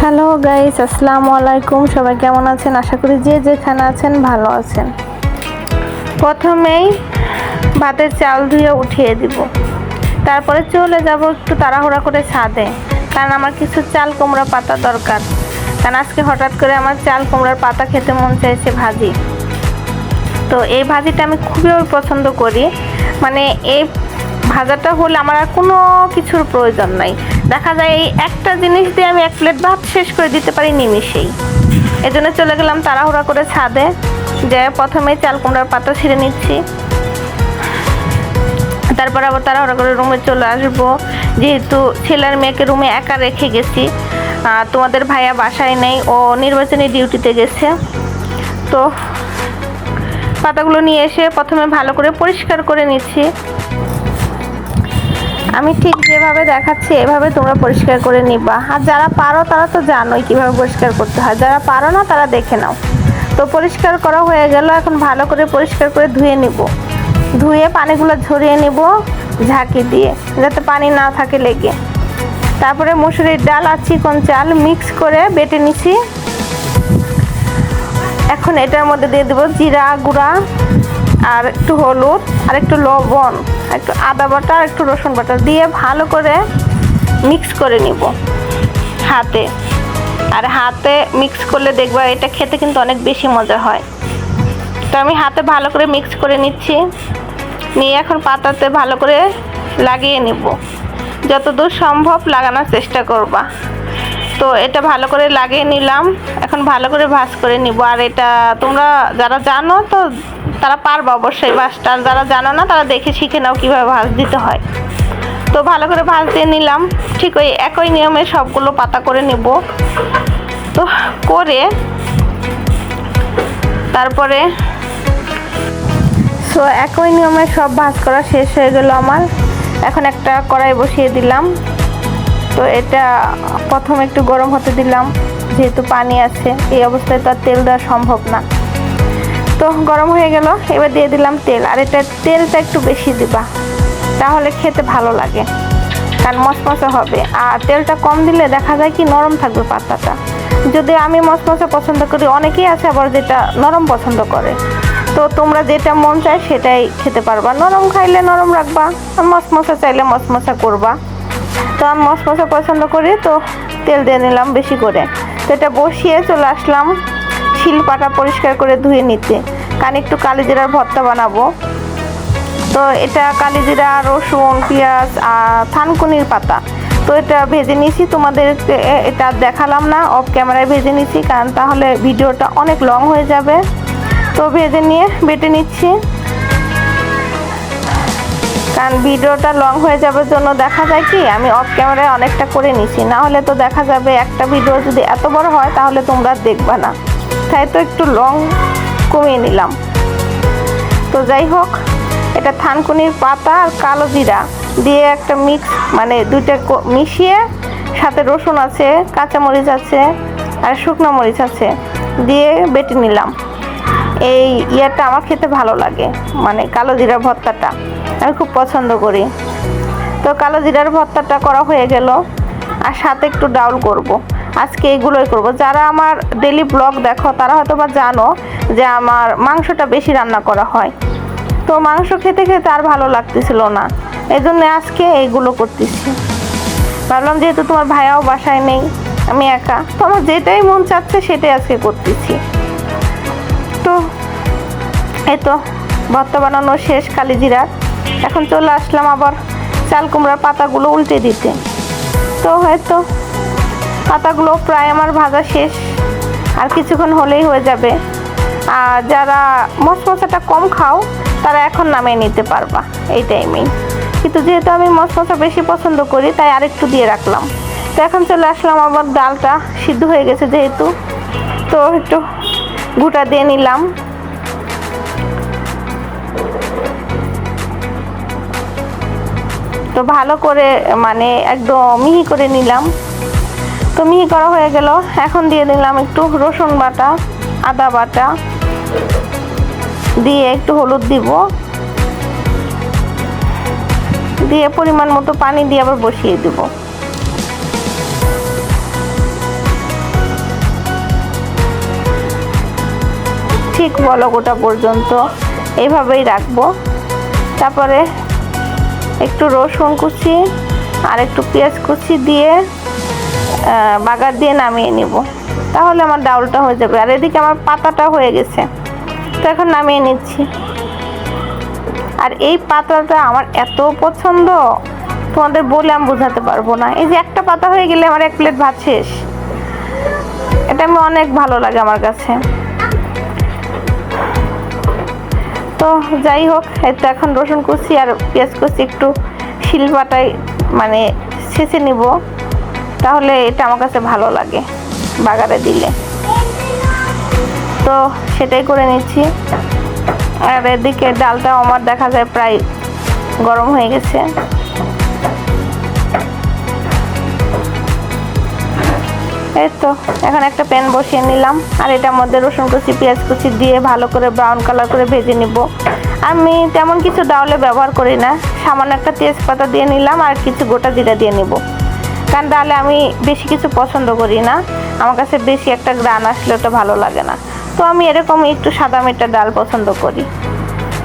Hello guys, আসসালামু আলাইকুম। সবাই কেমন আছেন? আশা করি যে যেখানে আছেন ভালো আছেন। প্রথমেই ভাতের চাল ধুয়ে উঠিয়ে দিব। তারপরে চলে যাব একটু তাড়াহুড়া করে ছাদে। কারণ আমার কিছু চাল কুমড়া পাতা দরকার। কারণ আজকে হঠাৎ করে আমার চাল কুমড়ার পাতা খেতে মন চাইছে ভাজি। তো এই ভাজিটা আমি খুবই পছন্দ করি। মানে এই ভাজাটা হলে আমার আর কোনো কিছুর প্রয়োজন নাই। দেখা যায় এই একটা জিনিস দিয়ে আমি এক প্লেট ভাত শেষ করে দিতে পারি নিমিষেই এই জন্য চলে গেলাম তাড়াহুড়া করে ছাদে। যে প্রথমে চাল কুমড়ার পাতা ছিঁড়ে নিচ্ছি। তারপর আবার তাড়াহুড়া করে রুমে চলে আসব। যেহেতু ছেলের মেয়েকে রুমে একা রেখে গেছি তোমাদের ভাইয়া বাসায় নেই, ও নির্বাচনী ডিউটিতে গেছে। তো পাতাগুলো নিয়ে এসে প্রথমে ভালো করে পরিষ্কার করে নিচ্ছি। আমি ঠিক যেভাবে দেখাচ্ছি, এভাবে তোমরা পরিষ্কার করে নিবা। আর যারা পারো, তারা তো জানোই কীভাবে পরিষ্কার করতে হয়। যারা পারো না, তারা দেখে নাও। তো পরিষ্কার করা হয়ে গেল, এখন ভালো করে পরিষ্কার করে ধুয়ে নিব। ধুয়ে পানিগুলো ঝরিয়ে নিব, ঝাঁকি দিয়ে, যাতে পানি না থাকে লেগে। তারপরে মুসুরির ডাল আর চিকন চাল মিক্স করে বেটে নিছি। এখন এটার মধ্যে দিয়ে দেবো জিরা গুঁড়া। আর একটু হলুদ, আর একটু লবণ একটু আদা বাটা, আর একটু রসুন বাটা দিয়ে ভালো করে মিক্স করে নিব হাতে। আর হাতে মিক্স করলে দেখবা এটা খেতে কিন্তু অনেক বেশি মজা হয়। তো আমি হাতে ভালো করে মিক্স করে নিচ্ছি। নিয়ে এখন পাতাতে ভালো করে লাগিয়ে নিব। যতদূর সম্ভব লাগানোর চেষ্টা করবা। তো এটা ভালো করে লাগিয়ে নিলাম। এখন ভালো করে ভাজ করে নিব। আর এটা তোমরা যারা জানো তো, তারা পারবে অবশ্যই ভাজটা। আর যারা জানো না, তারা দেখে শিখে নাও কীভাবে ভাজ দিতে হয়। তো ভালো করে ভাজ দিয়ে নিলাম। ঠিক ওই একই নিয়মে সবগুলো পাতা করে নেব। তো করে তারপরে সো একই নিয়মে সব ভাজ করা শেষ হয়ে গেল আমার। এখন একটা কড়াই বসিয়ে দিলাম। তো এটা প্রথম একটু গরম হতে দিলাম, যেহেতু পানি আছে, এই অবস্থায় তো আর তেল দেওয়া সম্ভব না। তো গরম হয়ে গেল, এবার দিয়ে দিলাম তেল, আর এটা তেলটা একটু বেশি দিবা, তাহলে খেতে ভালো লাগে, কারণ মশমশা হবে। আর তেলটা কম দিলে দেখা যায় কি নরম থাকবে পাতাটা। যদি আমি মশমশা পছন্দ করি, অনেকেই আছে আবার যেটা নরম পছন্দ করে। তো তোমরা যেটা মন চায় সেটাই খেতে পারবা, নরম খাইলে নরম রাখবা, আর মশমশা চাইলে মশমশা করবা। আমি মশমশা পছন্দ করি, তো তেল দিয়ে নিলাম বেশি করে। তো এটা বসিয়ে চলে আসলাম শিলপাটা পরিষ্কার করে ধুয়ে নিতে। কারণ একটু কালিজিরার ভর্তা বানাবো। তো এটা কালিজিরা, রসুন, পেঁয়াজ আর থানকুনির পাতা। তো এটা ভেজে নিয়েছি তোমাদের এটা দেখালাম না অফ ক্যামেরায় ভেজে নিয়েছি, কারণ তাহলে ভিডিওটা অনেক লং হয়ে যাবে। তো ভেজে নিয়ে বেটে নিচ্ছি। কারণ ভিডিওটা লং হয়ে যাবার জন্য দেখা যায় কি, আমি অফ ক্যামেরায় অনেকটা করে নিছি। না হলে তো দেখা যাবে একটা ভিডিও যদি এত বড় হয়, তাহলে তোমরা দেখবা না। তাই তো একটু লং কমিয়ে নিলাম। তো যাই হোক, এটা থানকুনির পাতা আর কালো জিরা দিয়ে একটা মিক্স মানে দুইটা মিশিয়ে সাথে রসুন আছে, কাঁচামরিচ আছে আর শুকনো মরিচ আছে দিয়ে বেটে নিলাম। এই ইয়াটা আমার খেতে ভালো লাগে মানে কালো জিরা ভর্তাটা। আমি খুব পছন্দ করি। তো কালো জিরার ভর্তাটা করা হয়ে গেল। আর সাথে একটু ডাউল করব। আজকে এগুলোই করব। যারা আমার ডেলি ব্লগ দেখো, তারা হয়তো বা জানো যে আমার মাংসটা বেশি রান্না করা হয়। তো মাংস খেতে খেতে আর ভালো লাগতেছিল না। এই জন্য আজকে এইগুলো করতেছি। ভাবলাম যেহেতু তোমার ভাইয়াও বাসায় নেই, আমি একা। তো আমার যেটাই মন চাচ্ছে সেটাই আজকে করতেছি। তো, এই তো, ভর্তা বানানো শেষ কালি জিরার। এখন চলে আসলাম আবার চাল কুমড়ার পাতাগুলো উল্টে দিতে। তো হয়তো পাতাগুলো প্রায় আমার ভাজা শেষ। আর কিছুক্ষণ হলেই হয়ে যাবে। আর যারা মশমশাটা কম খাও, তারা এখন নামিয়ে নিতে পারবা এই টাইমেই। কিন্তু যেহেতু আমি মশমশা বেশি পছন্দ করি, তাই আরেকটু দিয়ে রাখলাম। তো এখন চলে আসলাম আবার ডালটা সিদ্ধ হয়ে গেছে যেহেতু। তো একটু গুঁটা দিয়ে নিলাম। তো ভালো করে মানে একদম মিহি করে নিলাম। তো মিহি করা হয়ে গেল। এখন দিয়ে দিলাম একটু রসুন বাটা, আদা বাটা। দিয়ে একটু হলুদ দিব। দিয়ে পরিমাণ মতো পানি দিয়ে আবার বসিয়ে দেব। ঠিক বলো গোটা পর্যন্ত। এভাবেই রাখব। তারপরে একটু রসুন কুচি আর একটু পেঁয়াজ কুচি দিয়ে বাগার দিয়ে নামিয়ে নিব। তাহলে আমার ডাউলটা হয়ে যাবে। আর এদিকে আমার পাতাটা হয়ে গেছে। তো এখন নামিয়ে নিচ্ছি। আর এই পাতাটা আমার এত পছন্দ, তোমাদের বলে আমি বোঝাতে পারব না। এই যে একটা পাতা হয়ে গেলে আমার এক প্লেট ভাত শেষ। এটা আমি অনেক ভালো লাগে আমার কাছে। তো যাই হোক তো এখন রসুন কুচি আর পেঁয়াজ কুচি একটু শিলপাটায় মানে ছেঁচে নিব। তাহলে এটা আমার কাছে ভালো লাগে বাগারে দিলে। তো সেটাই করে নিচ্ছি। আর এদিকে ডালটাও আমার দেখা যায় প্রায় গরম হয়ে গেছে। এই তো, এখন একটা প্যান বসিয়ে নিলাম। আর এটার মধ্যে রসুন কুচি, পেঁয়াজ কুচি দিয়ে ভালো করে ব্রাউন কালার করে ভেজে নিব। আমি তেমন কিছু ডাউলে ব্যবহার করি না। সামান্য একটা তেজপাতা দিয়ে নিলাম আর কিছু গোটা জিরা দিয়ে নিব। কারণ ডালে আমি বেশি কিছু পছন্দ করি না। আমার কাছে বেশি একটা গ্রান আসলে ওটা ভালো লাগে না। তো আমি এরকম একটু সাদা মেটা ডাল পছন্দ করি।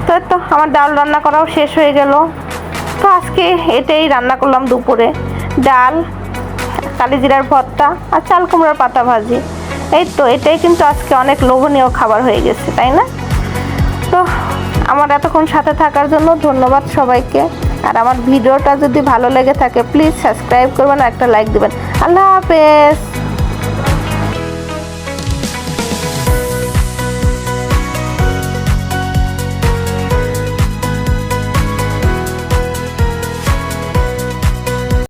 তো তো, আমার ডাল রান্না করাও শেষ হয়ে গেল। তো আজকে এটাই রান্না করলাম দুপুরে। ডাল কালিজিরার ভর্তা আর চাল কুমড়ার পাতা ভাজি। এই তো, এটাই কিন্তু আজকে অনেক লোভনীয় খাবার হয়ে গেছে, তাই না? তো, আমার এতক্ষণ সাথে থাকার জন্য ধন্যবাদ সবাইকে। আর আমার ভিডিওটা যদি ভালো লেগে থাকে প্লিজ সাবস্ক্রাইব করবেন আর একটা লাইক দেবেন। আল্লাহ হাফেজ!